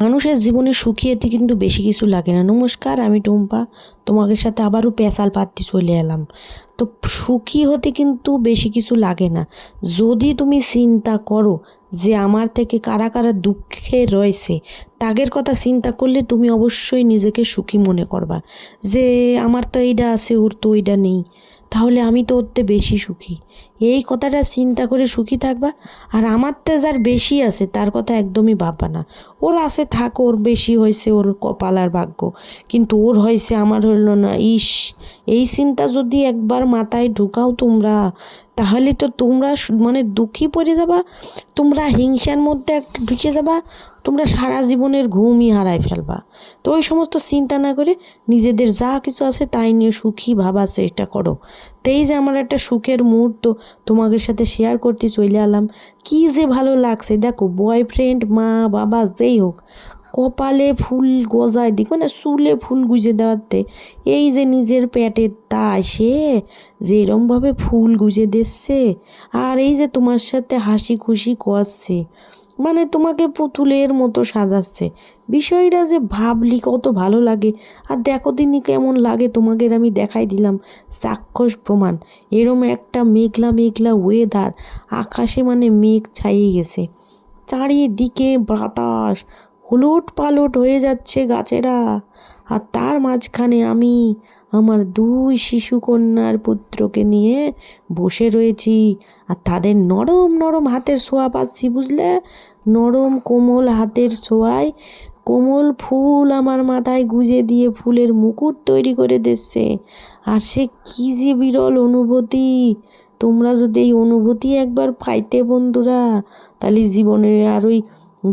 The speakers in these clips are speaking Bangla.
মানুষের জীবনে সুখী হতে কিন্তু বেশি কিছু লাগে না। নমস্কার, আমি টুম্পা। তোমাদের সাথে আবারও পেঁচাল পাত্তি চলে এলাম। তো সুখী হতে কিন্তু বেশি কিছু লাগে না। যদি তুমি চিন্তা করো যে আমার থেকে কারা কারা দুঃখে রয়েছে, তাদের কথা চিন্তা করলে তুমি অবশ্যই নিজেকে সুখী মনে করবা যে আমার তো এইটা আছে, ওর তো ওইটা নেই। তাহলে আমি তো ওরতে বেশি সুখী। এই কথাটা চিন্তা করে সুখী থাকবা, আর আমার তো যার বেশি আছে, তার কথা একদমই ভাববা না। ওর আছে থাক, ওর বেশি হয়েছে ওর কপাল আর ভাগ্য, কিন্তু ওর হয়েছে, আমার হইল না। ইস, এই চিন্তা যদি একবার মাথায় ঢুকাও তোমরা তাহলে তো তোমরা মানে দুঃখী পড়ে যাবা, তোমরা হিংসার মধ্যে একটা ঢুকে যাবা, তোমরা সারা জীবনের ঘুমই হারায় ফেলবা। তো ওই সমস্ত চিন্তা না করে নিজেদের যা কিছু আছে তাই নিয়ে সুখী ভাবার চেষ্টা করো। তো এই যে আমার একটা সুখের মুহূর্ত তোমাদের সাথে শেয়ার করতে চলে আলাম কী যে ভালো লাগছে, দেখো বয়ফ্রেন্ড মা, বাবা, যেই হোক কপালে ফুল গজায় দিক মানে চুলে ফুল গুজে দেওয়াতে। এই যে নিজের পেটের তাই সে যে এরমভাবে ফুল গুজে দিচ্ছে, আর এই যে তোমার সাথে হাসি খুশি করছে মানে তোমাকে পুতুলের মতো সাজাচ্ছে। বিষয়টা যে ভাবলি কত ভালো লাগে, আর দেখো দিনই কেমন লাগে তোমাকে আমি দেখাই দিলাম। চাক্ষুষ প্রমাণ, এরম একটা মেঘলা মেঘলা ওয়েদার আকাশে মানে মেঘ ছাইয়ে গেছে। চারিদিকে বাতাস হুলট পালট হয়ে যাচ্ছে গাছেরা। আর তার মাঝখানে আমি আমার দুই শিশু কন্যার পুত্রকে নিয়ে বসে রয়েছি। আর তাদের নরম নরম হাতের ছোঁয়া পাচ্ছি, বুঝলে? নরম কোমল হাতের ছোঁয়ায় কোমল ফুল আমার মাথায় গুজে দিয়ে ফুলের মুকুট তৈরি করে দিচ্ছে। আর সে কী যে বিরল অনুভূতি! তোমরা যদি এই অনুভূতি একবার পাইতে বন্ধুরা, তাহলে জীবনে আর ওই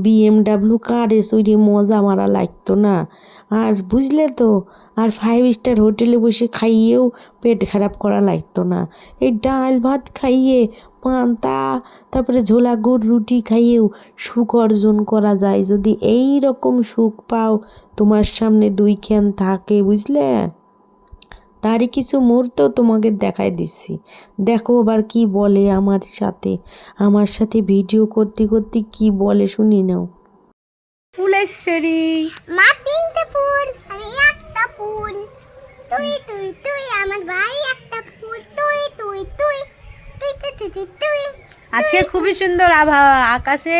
বিএমডাব্লিউ কারে সইরে মজা মারা লাগতো না। আর বুঝলে তো, আর ফাইভ স্টার হোটেলে বসে খাইয়েও পেট খারাপ করা লাগতো না। এই ডাল ভাত খাইয়ে পান্তা, তারপরে ঝোলা গুড় রুটি খাইয়েও সুখ অর্জন করা যায়। যদি এই রকম সুখ পাও, তোমার সামনে দুই খ্যান থাকে, বুঝলে? তারই কিছু মুহূর্ত তোমাকে দেখাই দিচ্ছি। দেখো আবার কি বলে আমার সাথে। আমার সাথে ভিডিও করতে করতে কি বলে শুনি নাও। ফুলেশ্বরী মা তিনটা ফুল আমি একটা ফুল। তুই তুই তুই আমার ভাই একটা ফুল। তুই তুই তুই তুই তুই তুই তুই আজকে খুবই সুন্দর আবহাওয়া। আকাশে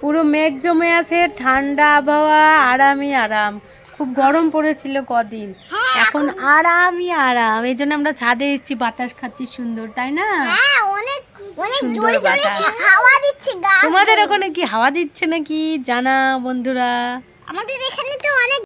পুরো মেঘ জমে আছে ঠান্ডা আবহাওয়া আরামই আরাম। খুব গরম পড়েছিল কদিন। হ্যাঁ, এখন আরামই আরাম। এই জন্য আমরা ছাদে এসেছি বাতাস খাচ্ছি সুন্দর তাই না? হ্যাঁ তোমাদের ওখানে কি হাওয়া দিচ্ছে নাকি? জানা বন্ধুরা। আমাদের এখানে তো অনেক